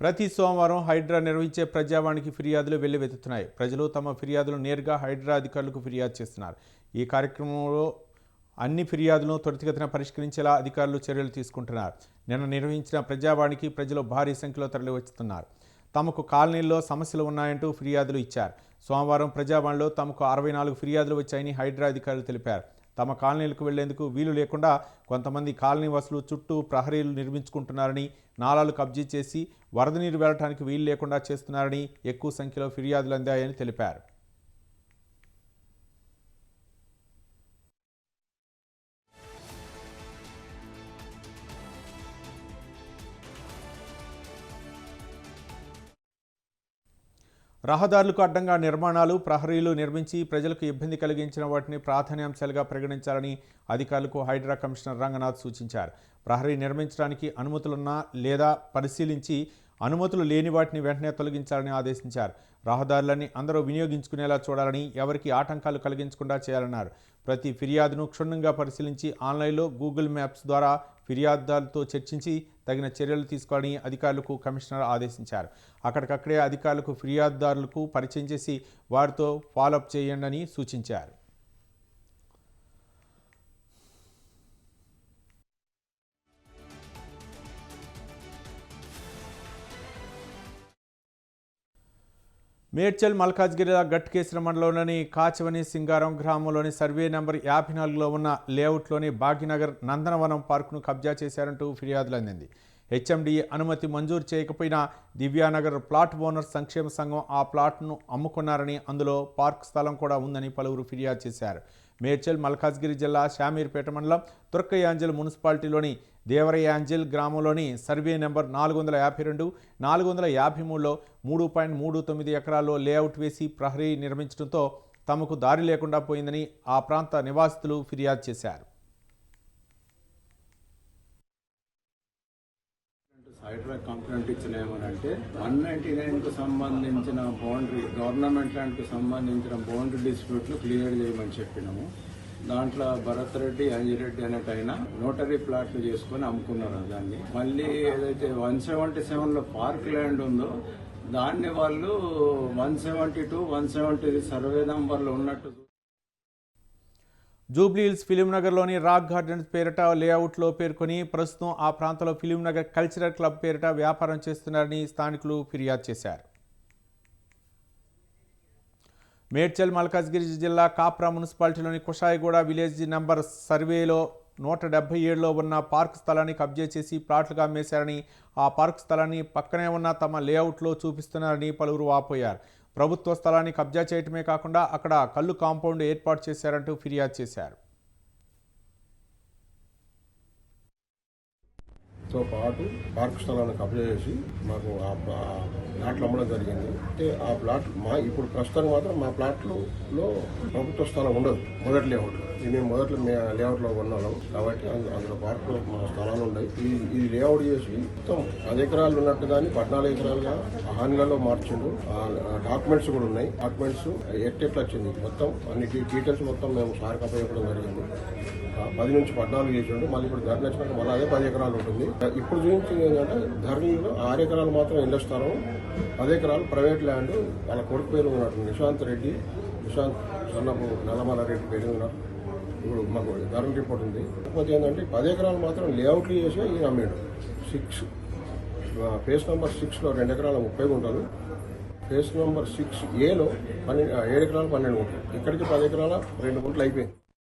ప్రతి సోమవారం హైడ్రా నిర్వహించే ప్రజావాణికి ఫిర్యాదులు వెల్లువెత్తుతున్నాయి. ప్రజలు తమ ఫిర్యాదులు నేరుగా హైడ్రా అధికారులకు ఫిర్యాదు చేస్తున్నారు. ఈ కార్యక్రమంలో అన్ని ఫిర్యాదులను త్వరితగతిన పరిష్కరించేలా అధికారులు చర్యలు తీసుకుంటున్నారు. నిన్న నిర్వహించిన ప్రజావాణికి ప్రజలు భారీ సంఖ్యలో తరలివస్తున్నారు తమకు కాలనీల్లో సమస్యలు ఉన్నాయంటూ ఫిర్యాదులు ఇచ్చారు. సోమవారం ప్రజావాణిలో తమకు అరవై నాలుగు ఫిర్యాదులు వచ్చాయని హైడ్రా అధికారులు తెలిపారు. తమ కాలనీలకు వెళ్ళేందుకు వీలు లేకుండా కొంతమంది కాలనీ వాసులు చుట్టూ ప్రహరీలు నిర్మించుకుంటున్నారని నాలాలు కబ్జీ చేసి వరద నీరు వెళ్ళడానికి వీలు లేకుండా చేస్తున్నారని ఎక్కువ సంఖ్యలో ఫిర్యాదులు అందాయని తెలిపారు. రహదారులకు అడ్డంగా నిర్మాణాలు ప్రహరీలు నిర్మించి ప్రజలకు ఇబ్బంది కలిగించిన వాటిని ప్రాధాన్యాంశాలుగా పరిగణించాలని అధికారులకు హైడ్రా కమిషనర్ రంగనాథ్ సూచించారు. ప్రహరీ నిర్మించడానికి అనుమతులున్నా లేదా పరిశీలించి అనుమతులు లేని వాటిని వెంటనే తొలగించాలని ఆదేశించారు. రహదారులన్నీ అందరూ వినియోగించుకునేలా చూడాలని ఎవరికి ఆటంకాలు కలిగించకుండా చేయాలన్నారు. ప్రతి ఫిర్యాదును క్షుణ్ణంగా పరిశీలించి ఆన్లైన్లో గూగుల్ మ్యాప్స్ ద్వారా ఫిర్యాదుదారులతో చర్చించి తగిన చర్యలు తీసుకోవాలని అధికారులకు కమిషనర్ ఆదేశించారు. అక్కడికక్కడే అధికారులకు ఫిర్యాదుదారులకు పరిచయం చేసి వారితో ఫాలోఅప్ చేయండి అని సూచించారు. మేడ్చల్ మల్కాజ్గిరి గట్కేశ్వర మండలంలోని కాచవని సింగారం గ్రామంలోని సర్వే నెంబర్ యాభై నాలుగులో ఉన్న లేఅవుట్లోని భాగ్యనగర్ నందనవనం పార్కును కబ్జా చేశారంటూ ఫిర్యాదులు అందింది హెచ్ఎండి అనుమతి మంజూరు చేయకపోయినా దివ్యానగర్ ప్లాట్ ఓనర్ సంక్షేమ సంఘం ఆ ప్లాట్ను అమ్ముకున్నారని అందులో పార్క్ స్థలం కూడా ఉందని పలువురు ఫిర్యాదు చేశారు. మేడ్చల్ మల్కాజ్గిరి జిల్లా శామీర్పేట మండలం తుర్కయాంజల్ మున్సిపాలిటీలోని దేవరయాంజల్ గ్రామంలోని సర్వే నెంబర్ నాలుగు వందల యాభై రెండు నాలుగు వందల యాభై మూడులో మూడు పాయింట్ మూడు తొమ్మిది ఎకరాల్లో లేఅవుట్ వేసి ప్రహరీ నిర్మించడంతో తమకు దారి లేకుండా పోయిందని ఆ ప్రాంత నివాసితులు ఫిర్యాదు చేశారు. హైడ్రా కంప్లైంట్ ఇచ్చిన ఏమనంటే వన్ నైన్టీ నైన్కు సంబంధించిన బౌండరీ గవర్నమెంట్ ల్యాండ్కు సంబంధించిన బౌండరీ డిస్ప్యూట్లు క్లియర్ చేయమని చెప్పినాము. దాంట్లో భరత్ రెడ్డి అంజిరెడ్డి అనేటైన నోటరీ ప్లాట్లు చేసుకొని అమ్ముకున్నారు దాన్ని. మళ్ళీ ఏదైతే వన్ సెవెంటీ సెవెన్లో పార్క్ ల్యాండ్ ఉందో దాన్ని వాళ్ళు one seventy two one seventy survey నంబర్లు ఉన్నట్టు జూబ్లీహిల్స్ ఫిలింనగర్లోని రాక్ గార్డెన్స్ పేరిట లేఅవుట్లో పేర్కొని ప్రస్తుతం ఆ ప్రాంతంలో ఫిలింనగర్ కల్చరల్ క్లబ్ పేరిట వ్యాపారం చేస్తున్నారని స్థానికులు ఫిర్యాదు చేశారు. మేడ్చల్ మల్కాజ్గిరి జిల్లా కాప్రా మున్సిపాలిటీలోని కుషాయిగూడ విలేజ్ నంబర్ సర్వేలో నూట డెబ్బై ఏడులో ఉన్న పార్క్ స్థలాన్ని కబ్జా చేసి ప్లాట్లుగా అమ్మేశారని ఆ పార్క్ స్థలాన్ని పక్కనే ఉన్న తమ లేఅవుట్లో చూపిస్తున్నారని పలువురు వాపోయారు ప్రభుత్వ స్థలాన్ని కబ్జా చేయటమే కాకుండా అక్కడ కళ్ళు కాంపౌండ్ ఏర్పాటు చేశారంటూ ఫిర్యాదు చేశారు. తో పాటు పార్క్ స్థలాన్ని కబ్జా చేసి మాకు ఆ ప్లాట్లు అమ్మడం జరిగింది. అంటే ఆ ప్లాట్ మా ఇప్పుడు ప్రస్తుతానికి మాత్రం మా ప్లాట్లో ప్రభుత్వ స్థలం ఉండదు. మొదటి ఉండదు మేము మొదట్లో మే లేఅవుట్లో ఉన్నాము కాబట్టి అందులో పార్కులో మా స్థలాలు ఉన్నాయి. ఈ ఈ లేఅవుట్ చేసి మొత్తం పది ఎకరాలు ఉన్నట్టు కానీ పద్నాలుగు ఎకరాలుగా హానిలలో మార్చిండు. డాక్యుమెంట్స్ కూడా ఉన్నాయి. డాక్యుమెంట్స్ ఎట్టెట్లు వచ్చింది? మొత్తం అన్ని డీటెయిల్స్ మొత్తం మేము సార్ అప్పచెప్పడం జరిగింది. పది నుంచి పద్నాలుగు చేసిండు. మళ్ళీ ఇప్పుడు ధరలు వచ్చినాక మళ్ళీ అదే పది ఎకరాలు ఉంటుంది. ఇప్పుడు చూపించింది ఏంటంటే ధరలు ఆరు ఎకరాలు మాత్రం ఇళ్ళ స్థలం పది ఎకరాలు ప్రైవేట్ ల్యాండ్ వాళ్ళ కొడుకు పేరు ఉన్నట్టు నిశాంత్ రెడ్డి నిశాంత్ సన్నపు నల్లమల రెడ్డి పేరు ఉన్నారు ఇప్పుడు మాకు ధరల రిపోర్ట్ ఉంది. కాకపోతే ఏంటంటే పది ఎకరాలు మాత్రం లేఅవుట్లు చేసి ఈయన అమ్మాడు. సిక్స్ ఫేస్ నెంబర్ సిక్స్లో రెండు ఎకరాల ముప్పై గుంటలు. ఫేస్ నెంబర్ సిక్స్ ఏలో పన్నెండు ఏడు ఎకరాలు పన్నెండు గుంటలు. ఇక్కడికి పది ఎకరాల రెండు గుంటలు అయిపోయింది.